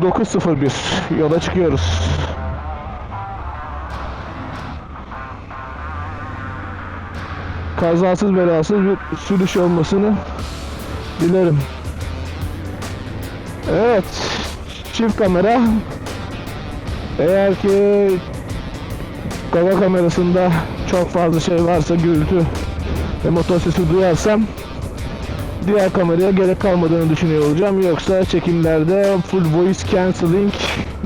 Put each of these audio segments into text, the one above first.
9.01 yola çıkıyoruz. Kazasız belasız bir sürüş olmasını dilerim. Evet. Çift kamera. Eğer ki Kava kamerasında çok fazla şey varsa gürültü ve motor sesi duyarsam diğer kameraya gerek kalmadığını düşünüyor olacağım. Yoksa çekimlerde full voice cancelling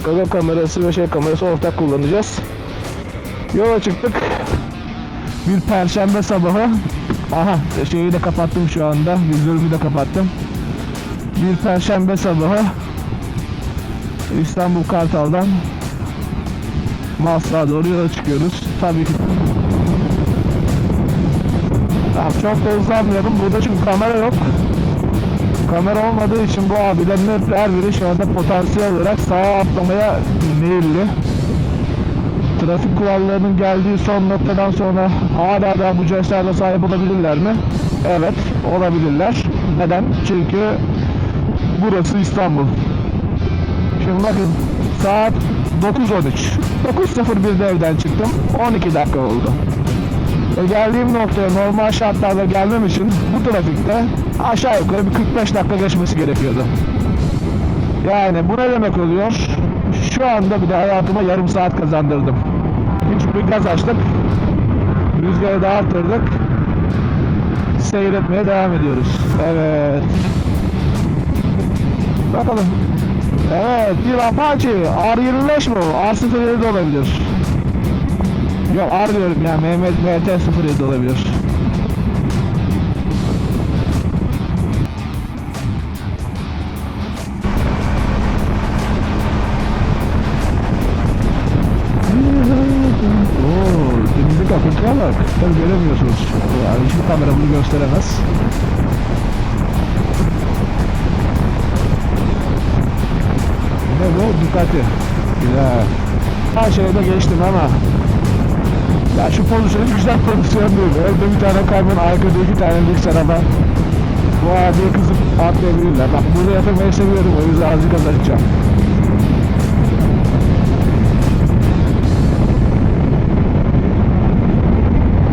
Gaga kamerası ve şey kamerası ortak kullanacağız. Yola çıktık. Bir perşembe sabahı. Aha şeyi de kapattım şu anda. Vizörümü de kapattım. Bir perşembe sabahı İstanbul Kartal'dan Masrağa doğru yola çıkıyoruz. Tabii ki Çok da hızlanmayalım. Burada çünkü kamera yok. Kamera olmadığı için bu abilerin hep her biri şu anda potansiyel olarak sağa atlamaya meyilli. Trafik kurallarının geldiği son noktadan sonra hala da bu cesaretle sahip olabilirler mi? Evet, olabilirler. Neden? Çünkü burası İstanbul. Şimdi bakın saat 9.13. 9.01'de evden çıktım. 12 dakika oldu. Ve geldiğim noktaya normal şartlarda gelmem için bu trafikte aşağı yukarı bir 45 dakika geçmesi gerekiyordu. Yani bu ne demek oluyor? Şu anda bile hayatıma yarım saat kazandırdım. Küçük bir gaz açtık. Rüzgarı da arttırdık. Seyretmeye devam ediyoruz. Evet. Bakalım. Evet bir Apache R25 mi o? R07 de olabilir. Yok R diyorum ya Mehmet MT07 olabilir. Oo, temizlik akıntıya bak. Tabii göremiyorsunuz. Yani hiçbir kamera bunu gösteremez. Ne bu? Ducati. Güzel. Her şeyde geçtim ama ya şu pozisyonu güzel pozisyon değil. Evde bir tane kamyon, arkada iki tane lüks araba. Bu abiye kızıp atlayabilirler. Bak burada yapamayı seviyorum. O yüzden azıcık azaltacağım.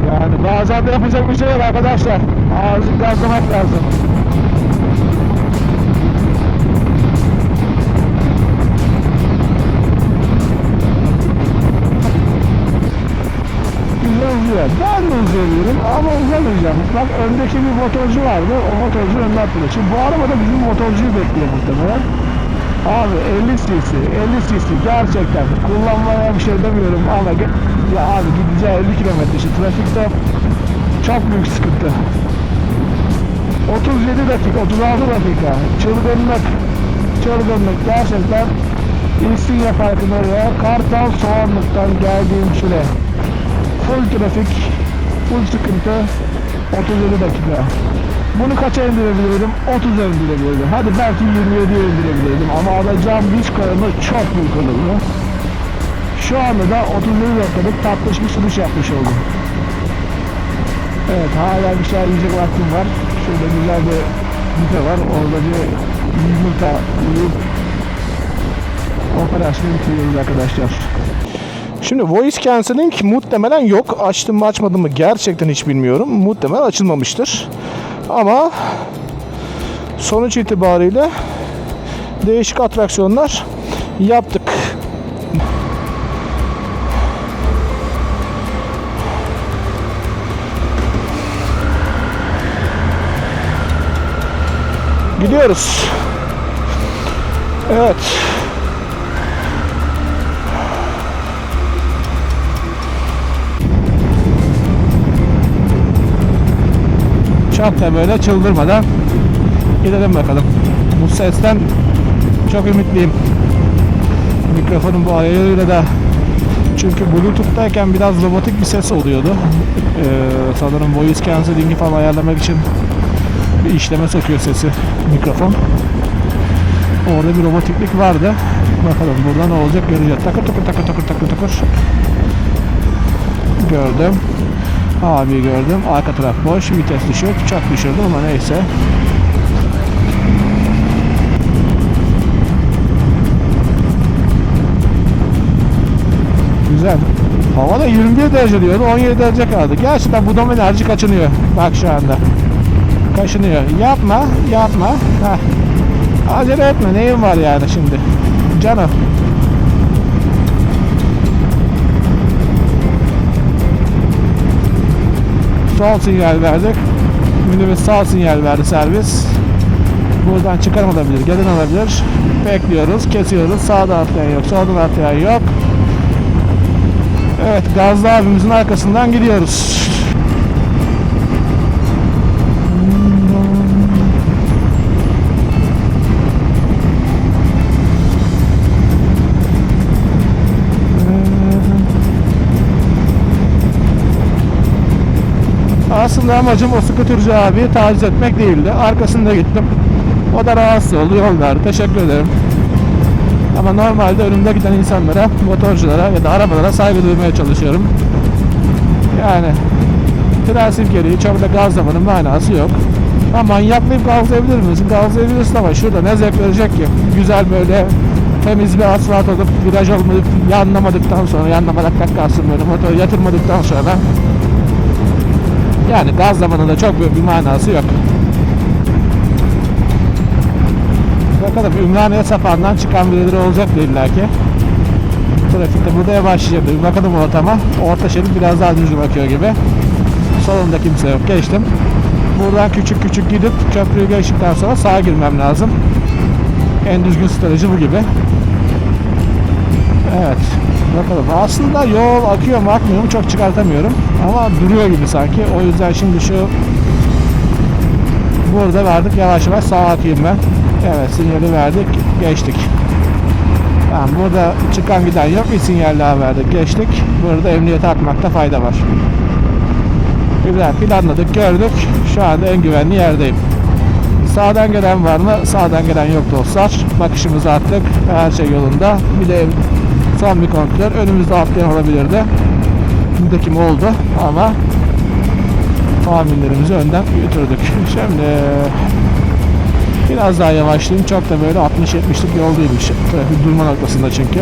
Yani bazen de yapacak bir şey yok arkadaşlar. Azıcık gazlamak lazım. Güzel. Ben de uzayabilirim ama uzamayacağım. Bak öndeki bir motorcu vardı. O motorcu önüne atladı. Şimdi bu araba da bizim motorcuyu bekliyor muhtemelen. Abi 50 cc, 50 cc gerçekten kullanmaya bir şey demiyorum ama ya abi gideceği 50 kilometre işte trafikte çok büyük sıkıntı. 37 dakika, 36 dakika çılgınlık, çılgınlık gerçekten İstinye farkında ya Kartal Soğanlık'tan geldiğim süre full trafik, full sıkıntı 37 dakika. Bunu kaça indirebilirdim? 30'a indirebilirdim. Hadi belki 27'ye indirebilirdim ama alacağım güç kaybı çok büyük olurdu. Şu anda da 37 dakikalık tatlış bir sürüş yapmış oldum. Evet hala bir şeyler yiyecek vaktim var. Şurada güzel bir büfe var. Orada bir yumurta yiyip operasyonu bitiriyoruz arkadaşlar. Şimdi voice cancelling muhtemelen yok. Açtım mı açmadım mı gerçekten hiç bilmiyorum. Muhtemelen açılmamıştır. Ama sonuç itibariyle değişik atraksiyonlar yaptık. Gidiyoruz. Evet. Da böyle çıldırmadan gidelim bakalım. Bu sesten çok ümitliyim. Mikrofonun bu ayarıyla da çünkü Bluetooth'tayken biraz robotik bir ses oluyordu. Ee, sanırım voice cancelling'i falan ayarlamak için bir işleme sokuyor sesi mikrofon. Orada bir robotiklik vardı. Bakalım burada ne olacak göreceğiz. Takır takır takır takır takır takır. Gördüm. Abi gördüm. Arka taraf boş. Vites düşük. Çok düşürdü ama neyse. Güzel. Hava da 21 derece diyordu. 17 derece kaldı. Gerçekten bu domen enerji kaçınıyor. Bak şu anda. Kaşınıyor. Yapma. Yapma. Heh. Acele etme. Neyin var yani şimdi? Canım. Sol sinyal verdik. Minibüs sağ sinyal verdi servis. Buradan çıkarım olabilir, gelen olabilir. Bekliyoruz, kesiyoruz. Sağdan atlayan yok, soldan atlayan yok. Evet, Gazlı abimizin arkasından gidiyoruz. Aslında amacım o skuturcu abiyi taciz etmek değildi. Arkasında gittim. O da rahatsız oldu, yol verdi. Teşekkür ederim. Ama normalde önümde giden insanlara, motorculara ya da arabalara saygı duymaya çalışıyorum. Yani prensip gereği çok da gazlamanın manası yok. Ha manyaklayıp gazlayabilir misin? Gazlayabilirsin ama şurada ne zevk verecek ki? Güzel böyle temiz bir asfalt olup viraj olmayıp yanlamadıktan sonra yanlamadıktan kalsın böyle motoru yatırmadıktan sonra yani gazlamanın da çok büyük bir manası yok. Bakalım Ümraniye sapağından çıkan birileri olacak mı illaki. Trafikte burada. Bir bakalım ortama. Orta şerit biraz daha düzgün bakıyor gibi. Solunda kimse yok. Geçtim. Buradan küçük küçük gidip köprüyü geçtikten sonra sağa girmem lazım. En düzgün strateji bu gibi. Evet. Bakalım. Aslında yol akıyor mu akmıyor mu çok çıkartamıyorum. Ama duruyor gibi sanki. O yüzden şimdi şu burada verdik. Yavaş yavaş sağa akayım ben. Evet sinyali verdik. Geçtik. Tamam burada çıkan giden yok. Bir sinyal daha verdik. Geçtik. Burada emniyete atmakta fayda var. Güzel planladık gördük. Şu anda en güvenli yerdeyim. Sağdan gelen var mı? Sağdan gelen yok dostlar. Bakışımızı attık. Her şey yolunda. Bir de son bir kontrol. Önümüzde atlayan olabilirdi. Nitekim oldu ama tahminlerimizi önden götürdük. Şimdi biraz daha yavaşlayayım. Çok da böyle 60-70'lik yol değilmiş. Trafik durma noktasında çünkü.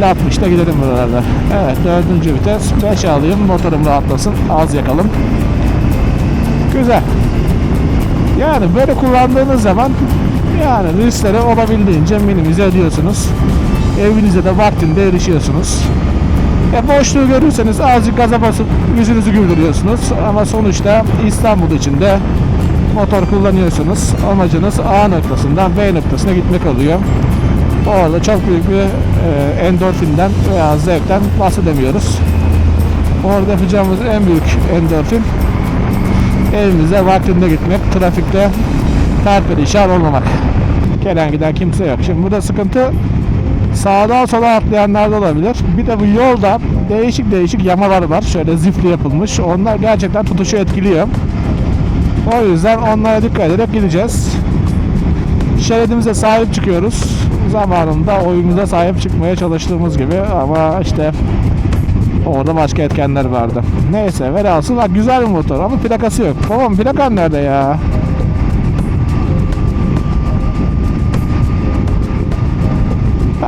50-60'da gidelim buralarda. Evet dördüncü vites. 5 alayım. Motorum rahatlasın. Az yakalım. Güzel. Yani böyle kullandığınız zaman yani riskleri olabildiğince minimize ediyorsunuz. Evinize de vaktinde erişiyorsunuz. E boşluğu görürseniz azıcık gaza basıp yüzünüzü güldürüyorsunuz. Ama sonuçta İstanbul içinde motor kullanıyorsunuz. Amacınız A noktasından B noktasına gitmek oluyor. Orada çok büyük bir e, endorfinden veya zevkten bahsedemiyoruz. Orada yapacağımız en büyük endorfin evimize vaktinde gitmek, trafikte perperişan olmamak. Gelen giden kimse yok. Şimdi burada sıkıntı sağdan sola atlayanlar da olabilir. Bir de bu yolda değişik değişik yamalar var. Şöyle zifli yapılmış. Onlar gerçekten tutuşu etkiliyor. O yüzden onlara dikkat ederek gideceğiz. Şeridimize sahip çıkıyoruz. Zamanında oyumuza sahip çıkmaya çalıştığımız gibi ama işte orada başka etkenler vardı. Neyse velhasıl güzel bir motor ama plakası yok. Babam plakan nerede ya?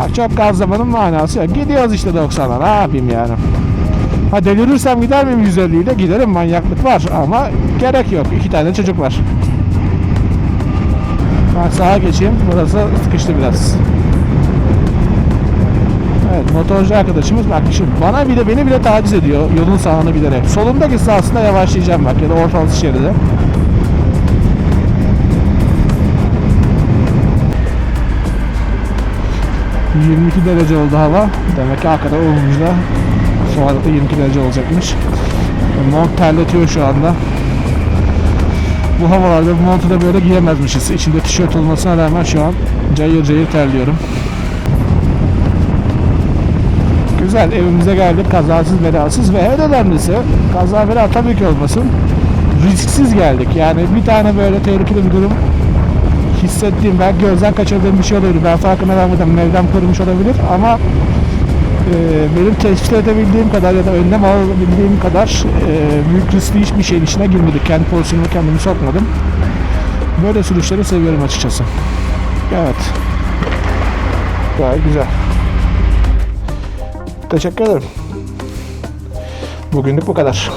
Bak çok gazlamanın manası yok. Gidiyoruz işte 90'a ne yapayım yani. Ha delirirsem gider miyim 150 ile? Giderim manyaklık var ama gerek yok. İki tane çocuk var. Ben sağa geçeyim. Burası sıkıştı biraz. Evet motorcu arkadaşımız bak şimdi bana bile beni bile taciz ediyor yolun sağını bilerek. Solumda gitse aslında yavaşlayacağım bak ya da ortalık şeride. ...22 derece oldu hava. Demek ki hakikaten Ulumuz'da... ...sonra da 22 derece olacakmış. Mont terletiyor şu anda. Bu havalarda bu montu da böyle giyemezmişiz. İçinde tişört olmasına rağmen şu an cayır cayır terliyorum. Güzel evimize geldik kazasız belasız ve en önemlisi kaza bela tabii ki olmasın risksiz geldik yani bir tane böyle tehlikeli bir durum hissettiğim belki gözden kaçırdığım bir şey olabilir. Ben farkına varmadan mevdam kurmuş olabilir ama e, benim tespit edebildiğim kadar ya da önlem alabildiğim kadar e, büyük riskli hiçbir şeyin içine girmedik kendi pozisyonumu kendimi sokmadım. Böyle sürüşleri seviyorum açıkçası. Evet. Gayet güzel. Teşekkür ederim. Bugünlük bu kadar.